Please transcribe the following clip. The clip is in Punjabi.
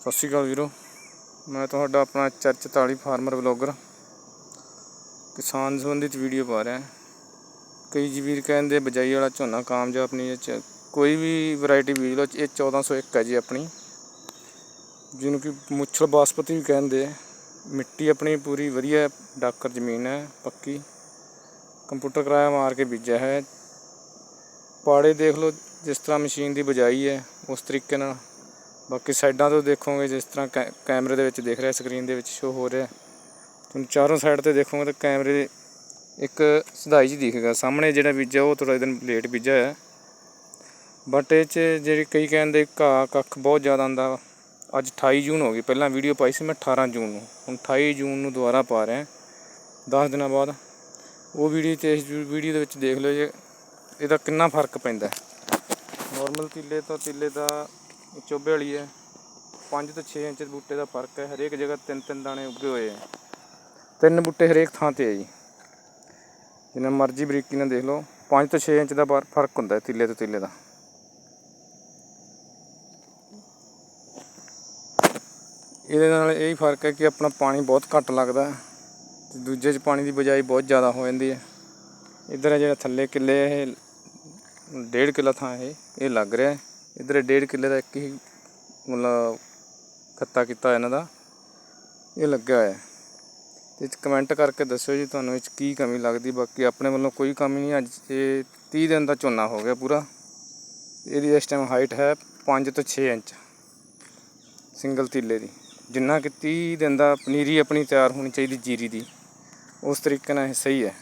ਸਤਿ ਸ਼੍ਰੀ ਅਕਾਲ ਵੀਰੋ। ਮੈਂ ਤੁਹਾਡਾ ਆਪਣਾ ਚਰਚਤਾਲੀ ਫਾਰਮਰ ਵਲੌਗਰ ਕਿਸਾਨ ਸੰਬੰਧਿਤ ਵੀਡੀਓ ਪਾ ਰਿਹਾ। ਕਈ ਜੀ ਵੀਰ ਕਹਿੰਦੇ ਬਜਾਈ ਵਾਲਾ ਝੋਨਾ ਕਾਮਯਾਬ ਨਹੀਂ ਇਹ ਕੋਈ ਵੀ ਵੈਰਾਈਟੀ ਬੀਜ ਲਓ, ਇਹ 1401 ਹੈ ਜੀ ਆਪਣੀ। ਜਿਹਨੂੰ ਕਿ ਮੁੱਛਲ ਬਾਸਪਤੀ ਵੀ ਕਹਿੰਦੇ ਆ। ਮਿੱਟੀ ਆਪਣੀ ਪੂਰੀ ਵਧੀਆ ਡਾਕਰ ਜ਼ਮੀਨ ਹੈ, ਪੱਕੀ। ਕੰਪਿਊਟਰ ਕਰਾਇਆ ਮਾਰ ਕੇ ਬੀਜਿਆ ਹੈ। ਪਾੜੇ ਦੇਖ ਲਓ, ਜਿਸ ਤਰ੍ਹਾਂ ਮਸ਼ੀਨ ਦੀ ਬਜਾਈ ਹੈ, ਉਸ ਤਰੀਕੇ ਨਾਲ ਬਾਕੀ ਸਾਈਡਾਂ ਤੋਂ ਦੇਖੋਗੇ, ਜਿਸ ਤਰ੍ਹਾਂ ਕੈ- ਕੈਮਰੇ ਦੇ ਵਿੱਚ ਦੇਖ ਰਿਹਾ, ਸਕਰੀਨ ਦੇ ਵਿੱਚ ਸ਼ੋ ਹੋ ਰਿਹਾ। ਤੁਹਾਨੂੰ ਚਾਰੋਂ ਸਾਈਡ ਤੇ ਦੇਖੋਗੇ ਤਾਂ ਕੈਮਰੇ ਦੇ ਇੱਕ ਸਿਧਾਈ ਜੀ ਦਿਖੇਗਾ ਸਾਹਮਣੇ ਜਿਹੜਾ ਬੀਜਿਆ, ਉਹ ਥੋੜਾ ਦਿਨ ਲੇਟ ਬੀਜਿਆ ਹੈ ਬਟ ਇਹ 'ਚ ਜਿਹੜੇ ਕਈ ਕਹਿੰਦੇ ਘਾਹ ਕੱਖ ਬਹੁਤ ਜ਼ਿਆਦਾ ਆਂਦਾ ਅੱਜ 28 ਜੂਨ ਹੋ ਗਈ। ਪਹਿਲਾਂ ਵੀਡੀਓ ਪਾਈ ਸੀ ਮੈਂ 18 ਜੂਨ ਨੂੰ। ਹੁਣ 28 ਜੂਨ ਨੂੰ ਦੁਬਾਰਾ ਪਾ ਰਿਹਾ। 10 ਦਿਨਾਂ ਬਾਅਦ ਉਹ ਵੀਡੀਓ ਤੇ ਇਸ ਵੀਡੀਓ ਦੇ ਵਿੱਚ ਦੇਖ ਲਿਓ ਜੇ ਇਹਦਾ ਕਿੰਨਾ ਫ਼ਰਕ ਪੈਂਦਾ। ਨਾਰਮਲ ਤਿੱਲੇ ਤੋਂ ਤਿੱਲੇ ਦਾ ਚੋਬੇ ਵਾਲੀ ਹੈ। 5 ਤੋਂ 6 ਇੰਚ ਬੂਟੇ ਦਾ ਫ਼ਰਕ ਹੈ। ਹਰੇਕ ਜਗ੍ਹਾ ਤਿੰਨ ਤਿੰਨ ਦਾਣੇ ਉੱਗੇ ਹੋਏ ਆ ਤਿੰਨ ਬੂਟੇ ਹਰੇਕ ਥਾਂ ਤੇ ਹੈ ਜੀ। ਜਿੰਨਾ ਮਰਜ਼ੀ ਬਰੀਕੀ ਨਾਲ ਦੇਖ ਲਓ। 5 ਤੋਂ 6 ਇੰਚ ਦਾ ਫਰ- ਫ਼ਰਕ ਹੁੰਦਾ ਹੈ ਤਿੱਲੇ ਤੋਂ ਤਿੱਲੇ ਦਾ। ਇਹਦੇ ਨਾਲ ਇਹ ਹੀ ਫ਼ਰਕ ਹੈ ਕਿ ਆਪਣਾ ਪਾਣੀ ਬਹੁਤ ਘੱਟ ਲੱਗਦਾ ਹੈ। ਤੇ ਦੂਜੇ 'ਚ ਪਾਣੀ ਦੀ ਬਜਾਈ ਬਹੁਤ ਜ਼ਿਆਦਾ ਹੋ ਜਾਂਦੀ ਹੈ। ਇੱਧਰ ਹੈ ਜਿਹੜਾ ਥੱਲੇ ਕਿੱਲੇ ਇਹ ਡੇਢ ਕਿੱਲਾ ਥਾਂ ਇਹ ਇਹ ਲੱਗ ਰਿਹਾ ਹੈ। ਇੱਧਰ ਡੇਢ ਕਿੱਲੇ ਦਾ ਇੱਕ ਹੀ ਮਤਲਬ ਖੱਤਾ ਕੀਤਾ ਇਹਨਾਂ ਦਾ। ਇਹ ਲੱਗਿਆ ਹੋਇਆ। ਹੈ। ਤੇ ਕਮੈਂਟ ਕਰਕੇ ਦੱਸਿਓ ਜੀ ਤੁਹਾਨੂੰ ਇਹ 'ਚ ਕੀ ਕਮੀ ਲੱਗਦੀ। ਬਾਕੀ ਆਪਣੇ ਵੱਲੋਂ ਕੋਈ ਕਮੀ ਨਹੀਂ। ਅੱਜ ਇਹ 30 ਦਿਨ ਦਾ ਝੋਨਾ ਹੋ ਗਿਆ ਪੂਰਾ। ਇਹਦੀ ਇਸ ਟਾਈਮ ਹਾਈਟ ਹੈ 5 ਤੋਂ 6 ਇੰਚ। ਸਿੰਗਲ ਤੀਲੇ ਦੀ। ਜਿੰਨਾ ਕਿ 30 ਦਿਨ ਦਾ ਪਨੀਰੀ ਆਪਣੀ ਤਿਆਰ ਹੋਣੀ ਚਾਹੀਦੀ ਜੀਰੀ ਦੀ। ਉਸ ਤਰੀਕੇ ਨਾਲ ਇਹ ਸਹੀ ਹੈ।